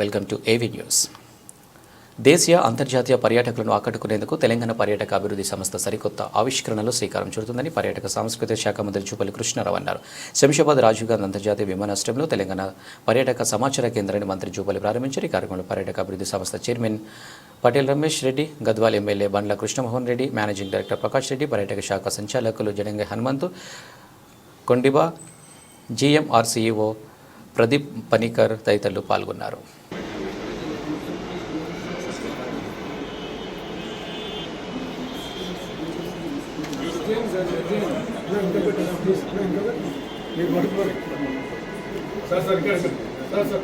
Welcome to ఏవి news. దేశీయ అంతర్జాతీయ పర్యాటకులను ఆకట్టుకునేందుకు తెలంగాణ పర్యాటక అభివృద్ధి సంస్థ సరికొత్త ఆవిష్కరణలు శ్రీకారం చుడుతుందని పర్యాటక సాంస్కృతిక శాఖ మంత్రి చూపల్లి కృష్ణారావు అన్నారు. శంషాబాద్ రాజీవ్ గాంధీ అంతర్జాతీయ విమానాశ్రయంలో తెలంగాణ పర్యాటక సమాచార కేంద్రాన్ని మంత్రి చూపల్లి ప్రారంభించారు. ఈ కార్యక్రమంలో పర్యాటక అభివృద్ధి సంస్థ chairman Patel Ramesh Reddy Gadwal MLA Bandla Krishnamohan Reddy managing director Prakash Reddy పర్యాటక శాఖ సంచాలకులు జడంగ హనుమంతు కొండిబా జీఎంఆర్సీఈఓ ప్రదీప్ పనికర్ తదితరులు పాల్గొన్నారు. సార్ సార్ ఇక్కడ సార్ సార్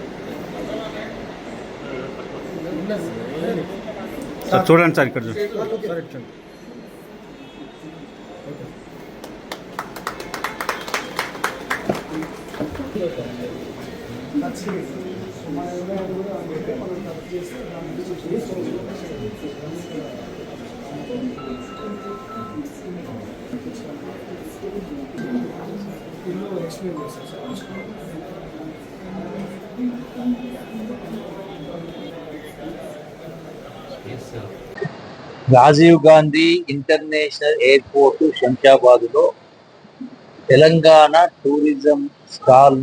సార్. చూడండి సార్ ఇక్కడ చూడండి రాజీవ్ గాంధీ ఇంటర్నేషనల్ ఎయిర్పోర్ట్ శంషాబాద్లో తెలంగాణ టూరిజం స్టాల్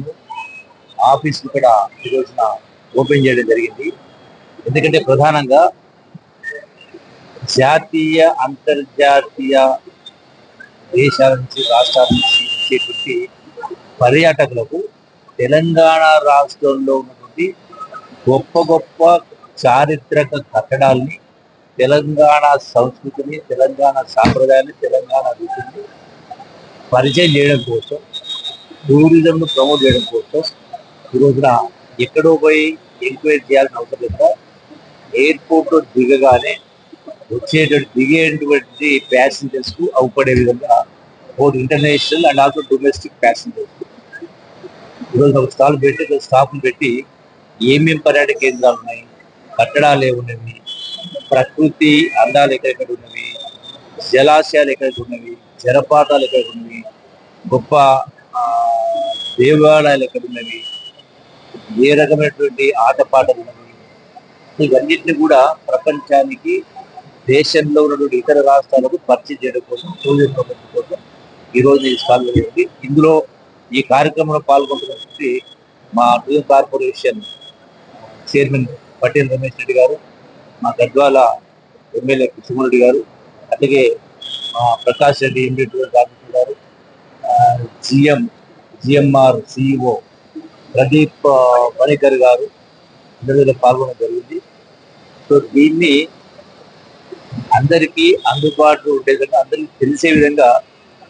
ఆఫీస్ ఇక్కడ ఈ రోజున ఓపెన్ చేయడం జరిగింది. ఎందుకంటే ప్రధానంగా జాతీయ అంతర్జాతీయ దేశాల నుంచి రాష్ట్రాల నుంచి ఇచ్చేటువంటి పర్యాటకులకు తెలంగాణ రాష్ట్రంలో ఉన్నటువంటి గొప్ప గొప్ప చారిత్రక కట్టడాల్ని తెలంగాణ సంస్కృతిని తెలంగాణ సాంప్రదాయాన్ని తెలంగాణ రుచిని పరిచయం చేయడం కోసం టూరిజంను ప్రమోట్ చేయడం కోసం ఈ రోజున ఎక్కడో పోయి ఎంక్వైరీ చేయాల్సిన అవసరం లేదా. ఎయిర్పోర్ట్లో దిగగానే వచ్చేటువంటి దిగేటువంటి ప్యాసింజర్స్కు అవుపడే విధంగా both international and also domestic passengers ఈరోజు ఒక స్టాల్ పెట్టి స్టాఫ్ని పెట్టి ఏమేమి పర్యాటక కేంద్రాలు ఉన్నాయి కట్టడాలు ఏమున్నవి ప్రకృతి అందాలు ఎక్కడెక్కడ ఉన్నవి జలాశయాలు ఎక్కడెక్కడ ఉన్నవి జలపాతాలు ఎక్కడ ఉన్నవి గొప్ప దేవాలయాలు ఎక్కడ ఉన్నవి ఏ రకమైనటువంటి ఆటపాటలు ఉన్నవి. ఇవన్నిటిని కూడా ప్రపంచానికి దేశంలో ఉన్నటువంటి ఇతర రాష్ట్రాలకు పరిచయం చేయడం కోసం టూరిజం కోసం ఈ రోజు ఈ స్టాల్ జరిగింది ఇందులో ఈ కార్యక్రమంలో పాల్గొంటున్నటువంటి మా tourism corporation chairman Patel Ramesh Reddy గారు మా గద్వాల ఎమ్మెల్యే కృష్ణమూర్తి గారు అలాగే మా ప్రకాష్ రెడ్డి ఎంపీ టూరిజం గారు GM GMR CEO Pradeep Manikar గారు ఇందులో పాల్గొనడం జరిగింది. సో దీన్ని అందరికీ అందుబాటులో ఉండే విధంగా అందరికీ తెలిసే విధంగా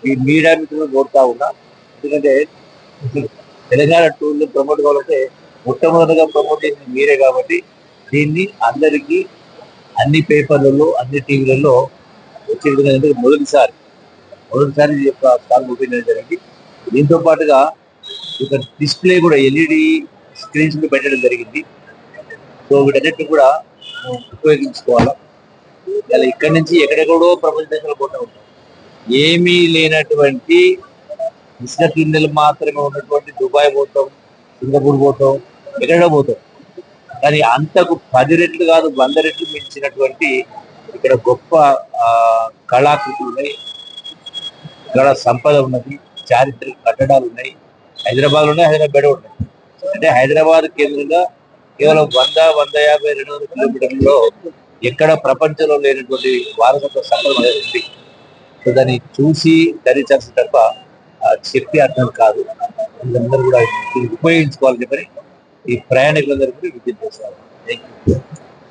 ఈ మీడియా మిత్రులు కోరుతా ఉన్నా. ఎందుకంటే తెలంగాణ టూర్ని ప్రమోట్ కావాలంటే మొట్టమొదటిగా ప్రమోట్ చేసింది మీరే కాబట్టి దీన్ని అందరికీ అన్ని పేపర్లలో అన్ని టీవీలలో వచ్చే విధంగా మొదటిసారి మొదటిసారి యొక్క స్టాల్ ఓపెన్ జరిగింది. దీంతో పాటుగా ఇక డిస్ప్లే కూడా ఎల్ఈడి స్క్రీన్స్ పెట్టడం జరిగింది. సో వీటన్నిటిని కూడా ఉపయోగించుకోవాలి. ఇలా ఇక్కడి నుంచి ఎక్కడెక్కడో ప్రపంచ దేశాలు పోతూ ఉంటాం ఏమీ లేనటువంటి ఇసుక కిందలు మాత్రమే ఉన్నటువంటి దుబాయ్ పోతాం సింగపూర్ పోతాం ఎక్కడ పోతాం. కానీ అంతకు పది రెట్లు కాదు వంద రెట్లు మించినటువంటి ఇక్కడ గొప్ప కళాకృతులు ఉన్నాయి ఇక్కడ సంపద ఉన్నది చారిత్రక కట్టడాలు ఉన్నాయి. హైదరాబాద్ ఉన్నాయి హైదరాబాద్ ఉన్నాయి. అంటే హైదరాబాద్ కేంద్రంగా కేవలం వంద వంద యాభై రెండు వందల కిలోమీటర్లలో ఎక్కడ ప్రపంచంలో లేనటువంటి వారసత్వ సంపద ఉంది. సో దాన్ని చూసి ధరించాల్సిన తప్ప ఆ, చెప్పి అర్థం కాదు. వీళ్ళందరూ కూడా ఉపయోగించుకోవాలని చెప్పని ఈ ప్రయాణికులందరూ కూడా విజ్ఞప్తి చేస్తారు థ్యాంక్ యూ